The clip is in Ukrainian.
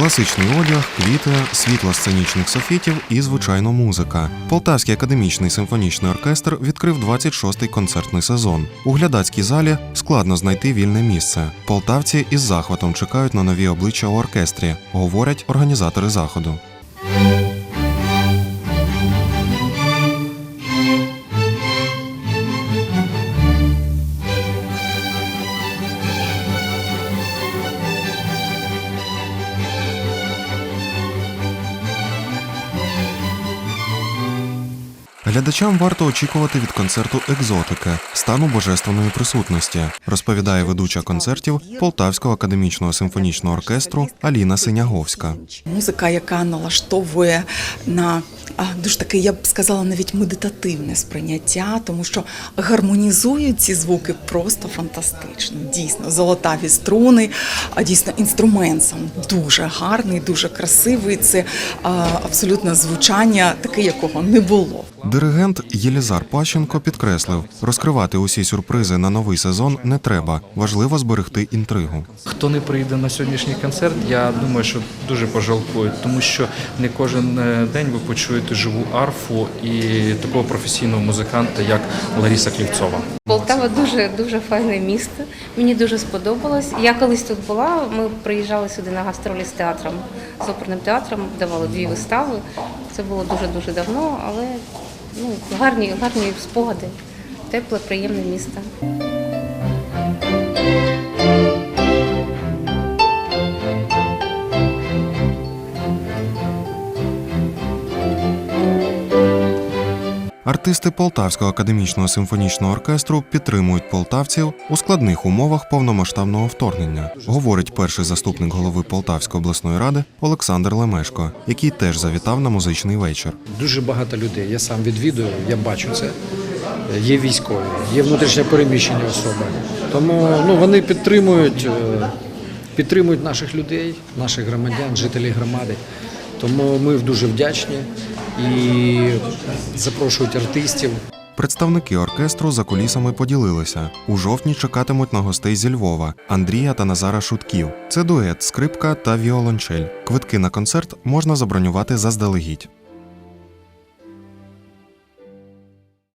Класичний одяг, квіти, світло сценічних софітів і, звичайно, музика. Полтавський академічний симфонічний оркестр відкрив 26-й концертний сезон. У глядацькій залі складно знайти вільне місце. Полтавці із захватом чекають на нові обличчя у оркестрі, говорять організатори заходу. Глядачам варто очікувати від концерту екзотики, стану божественної присутності, розповідає ведуча концертів Полтавського академічного симфонічного оркестру Аліна Синяговська. Музика, яка налаштовує на дуже таке, я б сказала, навіть медитативне сприйняття, тому що гармонізують ці звуки просто фантастично. Дійсно, золотаві струни, а дійсно інструмент сам дуже гарний, дуже красивий. Це абсолютно звучання, таке, якого не було. Диригент Єлізар Пащенко підкреслив, розкривати усі сюрпризи на новий сезон не треба. Важливо зберегти інтригу. Хто не прийде на сьогоднішній концерт, я думаю, що дуже пожалкують, тому що не кожен е, день ви почуєте живу арфу і такого професійного музиканта, як Лариса Клівцова. Полтава дуже дуже файне місто. Мені дуже сподобалось. Я колись тут була. Ми приїжджали сюди на гастролі з театром, з оперним театром, давали дві вистави. Це було дуже дуже давно, але ну гарні, гарні спогади. Тепле, приємне місто. Артисти Полтавського академічного симфонічного оркестру підтримують полтавців у складних умовах повномасштабного вторгнення, говорить перший заступник голови Полтавської обласної ради Олександр Лемешко, який теж завітав на музичний вечір. Дуже багато людей. Я сам відвідую, я бачу це. Є військові, є внутрішньо переміщені особи. Тому ну, вони підтримують, е, підтримують наших людей, наших громадян, жителів громади. Тому ми дуже вдячні і запрошують артистів. Представники оркестру за кулісами поділилися. У жовтні чекатимуть на гостей зі Львова Андрія та Назара Шутків. Це дует, скрипка та віолончель. Квитки на концерт можна забронювати заздалегідь.